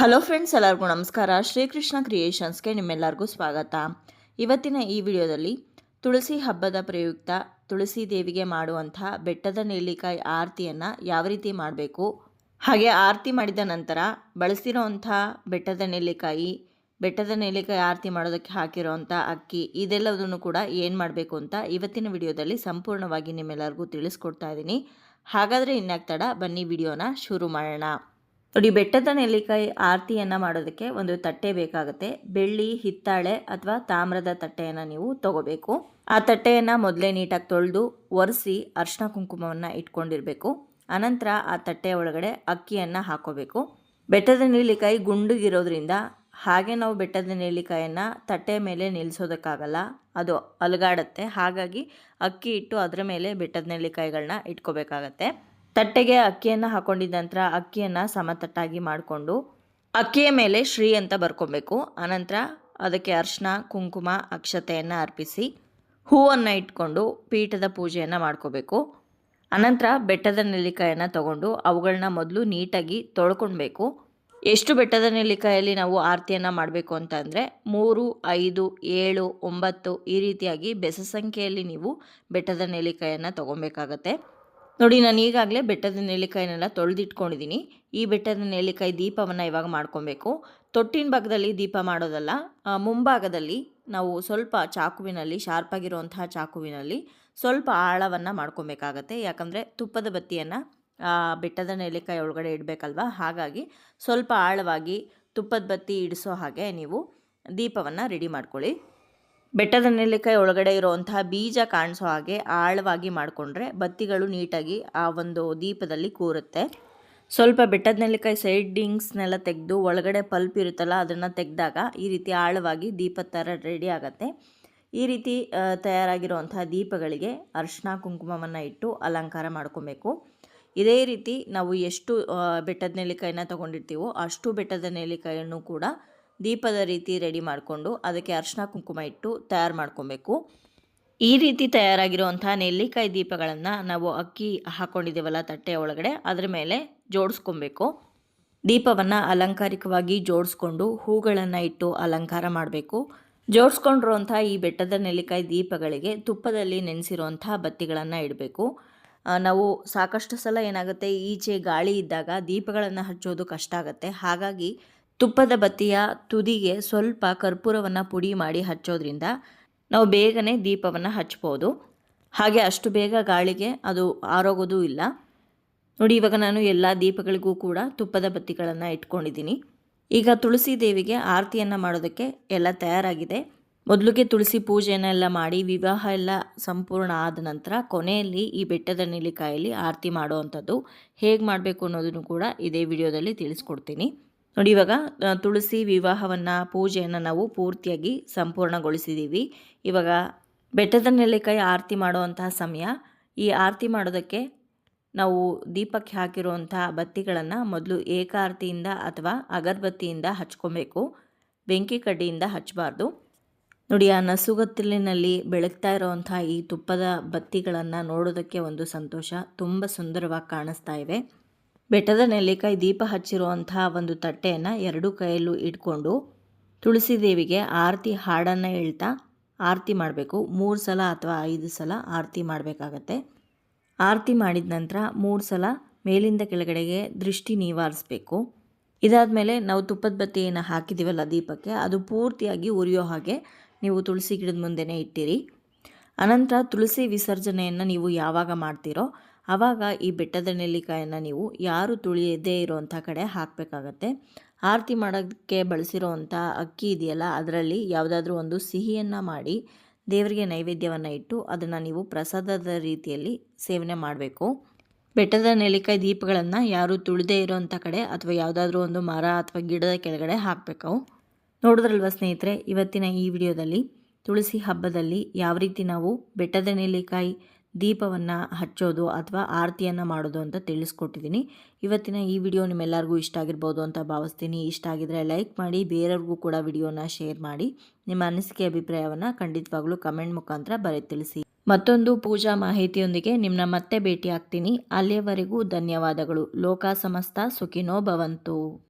Hello friends ಎಲ್ಲರಿಗೂ ನಮಸ್ಕಾರ. ಶ್ರೀಕೃಷ್ಣ ಕ್ರಿಯೇಷನ್ಸ್ಗೆ ನಿಮ್ಮೆಲ್ಲರಿಗೂ ಸ್ವಾಗತ. ಇವತ್ತಿನ ಈ ವಿಡಿಯೋದಲ್ಲಿ ತುಳಸಿ ಹಬ್ಬದ ಪ್ರಯುಕ್ತ ತುಳಸಿ ದೇವಿಗೆ ಮಾಡುವಂಥ ಬೆಟ್ಟದ ನೆಲ್ಲಿಕಾಯಿ ಆರತಿಯನ್ನು ಯಾವ ರೀತಿ ಮಾಡಬೇಕು? ಹಾಗೆ ಆರತಿ ಮಾಡಿದ ನಂತರ ಬಳಸಿರೋವಂಥ ಬೆಟ್ಟದ ನೆಲ್ಲಿಕಾಯಿ ಬೆಟ್ಟದ ನೆಲ್ಲಿಕಾಯಿ ಆರತಿ ಮಾಡೋದಕ್ಕೆ ಹಾಕಿರೋವಂಥ ಅಕ್ಕಿ, ಇದೆಲ್ಲದನ್ನು ಕೂಡ ಏನು ಮಾಡಬೇಕು ಅಂತ ಇವತ್ತಿನ ವಿಡಿಯೋದಲ್ಲಿ ಸಂಪೂರ್ಣವಾಗಿ ನಿಮ್ಮೆಲ್ಲರಿಗೂ ತಿಳಿಸ್ಕೊಡ್ತಾ ಇದ್ದೀನಿ. ಹಾಗಾದರೆ ಇನ್ನಾಗ್ತಡ ಬನ್ನಿ ವಿಡಿಯೋನ ಶುರು ಮಾಡೋಣ. ನೋಡಿ, ಬೆಟ್ಟದ ನೆಲ್ಲಿಕಾಯಿ ಆರತಿಯನ್ನು ಮಾಡೋದಕ್ಕೆ ಒಂದು ತಟ್ಟೆ ಬೇಕಾಗುತ್ತೆ. ಬೆಳ್ಳಿ, ಹಿತ್ತಾಳೆ ಅಥವಾ ತಾಮ್ರದ ತಟ್ಟೆಯನ್ನು ನೀವು ತಗೋಬೇಕು. ಆ ತಟ್ಟೆಯನ್ನು ಮೊದಲೇ ನೀಟಾಗಿ ತೊಳೆದು ಒರೆಸಿ ಅರ್ಶಿನ ಕುಂಕುಮವನ್ನು ಇಟ್ಕೊಂಡಿರಬೇಕು. ಅನಂತರ ಆ ತಟ್ಟೆಯ ಒಳಗಡೆ ಅಕ್ಕಿಯನ್ನು ಹಾಕೋಬೇಕು. ಬೆಟ್ಟದ ನೆಲ್ಲಿಕಾಯಿ ಗುಂಡುಗಿರೋದ್ರಿಂದ ಹಾಗೆ ನಾವು ಬೆಟ್ಟದ ನೆಲ್ಲಿಕಾಯನ್ನು ತಟ್ಟೆ ಮೇಲೆ ನಿಲ್ಲಿಸೋದಕ್ಕಾಗಲ್ಲ ಅದು ಅಲುಗಾಡತ್ತೆ. ಹಾಗಾಗಿ ಅಕ್ಕಿ ಇಟ್ಟು ಅದರ ಮೇಲೆ ಬೆಟ್ಟದ ನೆಲ್ಲಿಕಾಯಿಗಳನ್ನ ಇಟ್ಕೋಬೇಕಾಗತ್ತೆ. ತಟ್ಟೆಗೆ ಅಕ್ಕಿಯನ್ನು ಹಾಕೊಂಡಿದ್ದ ನಂತರ ಅಕ್ಕಿಯನ್ನು ಸಮತಟ್ಟಾಗಿ ಮಾಡಿಕೊಂಡು ಅಕ್ಕಿಯ ಮೇಲೆ ಶ್ರೀ ಅಂತ ಬರ್ಕೊಬೇಕು. ಆನಂತರ ಅದಕ್ಕೆ ಅರ್ಶಿನ ಕುಂಕುಮ, ಅಕ್ಷತೆಯನ್ನು ಅರ್ಪಿಸಿ ಹೂವನ್ನು ಇಟ್ಕೊಂಡು ಪೀಠದ ಪೂಜೆಯನ್ನು ಮಾಡ್ಕೋಬೇಕು. ಅನಂತರ ಬೆಟ್ಟದ ನೆಲ್ಲಿಕಾಯನ್ನು ತಗೊಂಡು ಅವುಗಳನ್ನ ಮೊದಲು ನೀಟಾಗಿ ತೊಳ್ಕೊಳ್ಬೇಕು ಎಷ್ಟು ಬೆಟ್ಟದ ನೆಲ್ಲಿಕಾಯಲ್ಲಿ ನಾವು ಆರತಿಯನ್ನು ಮಾಡಬೇಕು ಅಂತ ಅಂದರೆ ಮೂರು, ಐದು, ಏಳು, ಒಂಬತ್ತು ಈ ರೀತಿಯಾಗಿ ಬೆಸ ಸಂಖ್ಯೆಯಲ್ಲಿ ನೀವು ಬೆಟ್ಟದ ನೆಲ್ಲಿಕಾಯನ್ನು ತೊಗೊಬೇಕಾಗತ್ತೆ. ನೋಡಿ, ನಾನು ಈಗಾಗಲೇ ಬೆಟ್ಟದ ನೆಲ್ಲಿಕಾಯಿನೆಲ್ಲ ತೊಳೆದಿಟ್ಕೊಂಡಿದ್ದೀನಿ ಈ ಬೆಟ್ಟದ ನೆಲ್ಲಿಕಾಯಿ ದೀಪವನ್ನು ಇವಾಗ ಮಾಡ್ಕೊಬೇಕು. ತೊಟ್ಟಿನ ಭಾಗದಲ್ಲಿ ದೀಪ ಮಾಡೋದಲ್ಲ ಮುಂಭಾಗದಲ್ಲಿ ನಾವು ಸ್ವಲ್ಪ ಚಾಕುವಿನಲ್ಲಿ ಶಾರ್ಪಾಗಿರುವಂತಹ ಚಾಕುವಿನಲ್ಲಿ ಸ್ವಲ್ಪ ಆಳವನ್ನು ಮಾಡ್ಕೊಬೇಕಾಗತ್ತೆ. ಯಾಕಂದರೆ ತುಪ್ಪದ ಬತ್ತಿಯನ್ನು ಬೆಟ್ಟದ ನೆಲ್ಲಿಕಾಯಿ ಒಳಗಡೆ ಇಡಬೇಕಲ್ವ? ಹಾಗಾಗಿ ಸ್ವಲ್ಪ ಆಳವಾಗಿ ತುಪ್ಪದ ಬತ್ತಿ ಇಡಿಸೋ ಹಾಗೆ ನೀವು ದೀಪವನ್ನು ರೆಡಿ ಮಾಡ್ಕೊಳ್ಳಿ. ಬೆಟ್ಟದ ನೆಲ್ಲಿಕಾಯಿ ಒಳಗಡೆ ಇರುವಂತಹ ಬೀಜ ಕಾಣಿಸೋ ಹಾಗೆ ಆಳವಾಗಿ ಮಾಡಿಕೊಂಡ್ರೆ ಬತ್ತಿಗಳು ನೀಟಾಗಿ ಆ ಒಂದು ದೀಪದಲ್ಲಿ ಕೂರುತ್ತೆ. ಸ್ವಲ್ಪ ಬೆಟ್ಟದ ನೆಲ್ಲಿಕಾಯಿ ಸೈಡಿಂಗ್ಸ್ನೆಲ್ಲ ತೆಗೆದು ಒಳಗಡೆ ಪಲ್ಪ್ ಇರುತ್ತಲ್ಲ ಅದನ್ನು ತೆಗೆದಾಗ ಈ ರೀತಿ ಆಳವಾಗಿ ದೀಪದ ಥರ ರೆಡಿ ಆಗುತ್ತೆ. ಈ ರೀತಿ ತಯಾರಾಗಿರುವಂತಹ ದೀಪಗಳಿಗೆ ಅರ್ಶಿನ ಕುಂಕುಮವನ್ನು ಇಟ್ಟು ಅಲಂಕಾರ ಮಾಡ್ಕೊಬೇಕು. ಇದೇ ರೀತಿ ನಾವು ಎಷ್ಟು ಬೆಟ್ಟದ ನೆಲ್ಲಿಕಾಯಿನ ತೊಗೊಂಡಿರ್ತೀವೋ ಅಷ್ಟು ಬೆಟ್ಟದ ನೆಲ್ಲಿಕಾಯನ್ನು ಕೂಡ ದೀಪದ ರೀತಿ ರೆಡಿ ಮಾಡಿಕೊಂಡು ಅದಕ್ಕೆ ಅರ್ಶಿನ ಕುಂಕುಮ ಇಟ್ಟು ತಯಾರು ಮಾಡ್ಕೊಬೇಕು. ಈ ರೀತಿ ತಯಾರಾಗಿರುವಂಥ ನೆಲ್ಲಿಕಾಯಿ ದೀಪಗಳನ್ನು ನಾವು ಅಕ್ಕಿ ಹಾಕ್ಕೊಂಡಿದ್ದೀವಲ್ಲ ತಟ್ಟೆಯ ಒಳಗಡೆ, ಅದರ ಮೇಲೆ ಜೋಡಿಸ್ಕೊಬೇಕು. ದೀಪವನ್ನು ಅಲಂಕಾರಿಕವಾಗಿ ಜೋಡಿಸ್ಕೊಂಡು ಹೂಗಳನ್ನು ಇಟ್ಟು ಅಲಂಕಾರ ಮಾಡಬೇಕು. ಜೋಡಿಸ್ಕೊಂಡಿರುವಂಥ ಈ ಬೆಟ್ಟದ ನೆಲ್ಲಿಕಾಯಿ ದೀಪಗಳಿಗೆ ತುಪ್ಪದಲ್ಲಿ ನೆನೆಸಿರುವಂಥ ಬತ್ತಿಗಳನ್ನು ಇಡಬೇಕು. ನಾವು ಸಾಕಷ್ಟು ಸಲ ಏನಾಗುತ್ತೆ, ಈಚೆ ಗಾಳಿ ಇದ್ದಾಗ ದೀಪಗಳನ್ನು ಹಚ್ಚೋದು ಕಷ್ಟ ಆಗುತ್ತೆ. ಹಾಗಾಗಿ ತುಪ್ಪದ ಬತ್ತಿಯ ತುದಿಗೆ ಸ್ವಲ್ಪ ಕರ್ಪೂರವನ್ನು ಪುಡಿ ಮಾಡಿ ಹಚ್ಚೋದ್ರಿಂದ ನಾವು ಬೇಗನೆ ದೀಪವನ್ನು ಹಚ್ಬೋದು. ಹಾಗೆ ಅಷ್ಟು ಬೇಗ ಗಾಳಿಗೆ ಅದು ಆರೋಗೋದು ಇಲ್ಲ. ನೋಡಿ, ಇವಾಗ ನಾನು ಎಲ್ಲ ದೀಪಗಳಿಗೂ ಕೂಡ ತುಪ್ಪದ ಬತ್ತಿಗಳನ್ನು ಇಟ್ಕೊಂಡಿದ್ದೀನಿ. ಈಗ ತುಳಸಿ ದೇವಿಗೆ ಆರತಿಯನ್ನು ಮಾಡೋದಕ್ಕೆ ಎಲ್ಲ ತಯಾರಾಗಿದೆ. ಮೊದಲಿಗೆ ತುಳಸಿ ಪೂಜೆಯನ್ನೆಲ್ಲ ಮಾಡಿ ವಿವಾಹ ಎಲ್ಲ ಸಂಪೂರ್ಣ ಆದ ನಂತರ ಕೊನೆಯಲ್ಲಿ ಈ ಬೆಟ್ಟದ ನೆಲ್ಲಿಕಾಯಲ್ಲಿ ಆರತಿ ಮಾಡುವಂಥದ್ದು ಹೇಗೆ ಮಾಡಬೇಕು ಅನ್ನೋದನ್ನು ಕೂಡ ಇದೇ ವಿಡಿಯೋದಲ್ಲಿ ತಿಳಿಸ್ಕೊಡ್ತೀನಿ. ನೋಡಿ, ಇವಾಗ ತುಳಸಿ ವಿವಾಹವನ್ನು, ಪೂಜೆಯನ್ನು ನಾವು ಪೂರ್ತಿಯಾಗಿ ಸಂಪೂರ್ಣಗೊಳಿಸಿದ್ದೀವಿ ಇವಾಗ, ಬೆಟ್ಟದ ನೆಲ್ಲಿಕಾಯಿ ಆರತಿ ಮಾಡುವಂತಹ ಸಮಯ. ಈ ಆರತಿ ಮಾಡೋದಕ್ಕೆ ನಾವು ದೀಪಕ್ಕೆ ಹಾಕಿರುವಂತಹ ಬತ್ತಿಗಳನ್ನು ಮೊದಲು ಏಕಾರತಿಯಿಂದ ಅಥವಾ ಅಗರಬತ್ತಿಯಿಂದ ಹಚ್ಕೊಬೇಕು. ಬೆಂಕಿ ಕಡ್ಡಿಯಿಂದ ಹಚ್ಚಬಾರ್ದು ನೋಡಿ, ಆ ನಸುಗತ್ತಲಿನಲ್ಲಿ ಬೆಳಗ್ತಾ ಇರೋವಂಥ ಈ ತುಪ್ಪದ ಬತ್ತಿಗಳನ್ನು ನೋಡೋದಕ್ಕೆ ಒಂದು ಸಂತೋಷ, ತುಂಬ ಸುಂದರವಾಗಿ ಕಾಣಿಸ್ತಾ ಇವೆ. ಬೆಟ್ಟದ ನೆಲ್ಲಿಕಾಯಿ ದೀಪ ಹಚ್ಚಿರುವಂಥ ಒಂದು ತಟ್ಟೆಯನ್ನು ಎರಡು ಕೈಯಲ್ಲೂ ಇಟ್ಕೊಂಡು ತುಳಸಿ ದೇವಿಗೆ ಆರತಿ ಹಾಡನ್ನು ಹೇಳ್ತಾ ಆರತಿ ಮಾಡಬೇಕು. ಮೂರು ಸಲ ಅಥವಾ ಐದು ಸಲ ಆರತಿ ಮಾಡಬೇಕಾಗತ್ತೆ. ಆರತಿ ಮಾಡಿದ ನಂತರ ಮೂರು ಸಲ ಮೇಲಿಂದ ಕೆಳಗಡೆಗೆ ದೃಷ್ಟಿ ನಿವಾರಿಸಬೇಕು. ಇದಾದಮೇಲೆ ನಾವು ತುಪ್ಪದ ಬತ್ತಿಯನ್ನು ಹಾಕಿದ್ದೀವಲ್ಲ ದೀಪಕ್ಕೆ, ಅದು ಪೂರ್ತಿಯಾಗಿ ಉರಿಯೋ ಹಾಗೆ ನೀವು ತುಳಸಿ ಗಿಡದ ಮುಂದೆನೇ ಇಟ್ಟಿರಿ. ಅನಂತರ ತುಳಸಿ ವಿಸರ್ಜನೆಯನ್ನು ನೀವು ಯಾವಾಗ ಮಾಡ್ತೀರೋ ಆವಾಗ ಈ ಬೆಟ್ಟದ ನೆಲ್ಲಿಕಾಯನ್ನು ನೀವು ಯಾರು ತುಳಿಯದೇ ಇರೋವಂಥ ಕಡೆ ಹಾಕಬೇಕಾಗತ್ತೆ. ಆರತಿ ಮಾಡೋದಕ್ಕೆ ಬಳಸಿರೋವಂಥ ಅಕ್ಕಿ ಇದೆಯಲ್ಲ, ಅದರಲ್ಲಿ ಯಾವುದಾದ್ರೂ ಒಂದು ಸಿಹಿಯನ್ನು ಮಾಡಿ ದೇವರಿಗೆ ನೈವೇದ್ಯವನ್ನು ಇಟ್ಟು ಅದನ್ನು ನೀವು ಪ್ರಸಾದದ ರೀತಿಯಲ್ಲಿ ಸೇವನೆ ಮಾಡಬೇಕು. ಬೆಟ್ಟದ ನೆಲ್ಲಿಕಾಯಿ ದೀಪಗಳನ್ನು ಯಾರು ತುಳಿದೇ ಇರೋವಂಥ ಕಡೆ ಅಥವಾ ಯಾವುದಾದ್ರೂ ಒಂದು ಮರ ಅಥವಾ ಗಿಡದ ಕೆಳಗಡೆ ಹಾಕಬೇಕು. ನೋಡಿದ್ರಲ್ವ ಸ್ನೇಹಿತರೆ, ಇವತ್ತಿನ ಈ ವಿಡಿಯೋದಲ್ಲಿ ತುಳಸಿ ಹಬ್ಬದಲ್ಲಿ ಯಾವ ರೀತಿ ನಾವು ಬೆಟ್ಟದ ನೆಲ್ಲಿಕಾಯಿ ದೀಪವನ್ನು ಹಚ್ಚೋದು ಅಥವಾ ಆರತಿಯನ್ನು ಮಾಡೋದು ಅಂತ ತಿಳಿಸ್ಕೊಟ್ಟಿದ್ದೀನಿ. ಇವತ್ತಿನ ಈ ವಿಡಿಯೋ ನಿಮ್ಮೆಲ್ಲರಿಗೂ ಇಷ್ಟ ಆಗಿರ್ಬೋದು ಅಂತ ಭಾವಿಸ್ತೀನಿ. ಇಷ್ಟ ಆಗಿದ್ರೆ ಲೈಕ್ ಮಾಡಿ, ಬೇರೆಯವ್ರಿಗೂ ಕೂಡ ವಿಡಿಯೋನ ಶೇರ್ ಮಾಡಿ. ನಿಮ್ಮ ಅನಿಸಿಕೆ, ಅಭಿಪ್ರಾಯವನ್ನು ಖಂಡಿತವಾಗ್ಲೂ ಕಮೆಂಟ್ ಮುಖಾಂತರ ಬರೆ ತಿಳಿಸಿ. ಮತ್ತೊಂದು ಪೂಜಾ ಮಾಹಿತಿಯೊಂದಿಗೆ ನಿಮ್ಮನ್ನ ಮತ್ತೆ ಭೇಟಿ ಆಗ್ತೀನಿ ಅಲ್ಲಿಯವರೆಗೂ ಧನ್ಯವಾದಗಳು. ಲೋಕ ಸಮಸ್ತ, ಸುಖಿನೋ ಭವಂತು.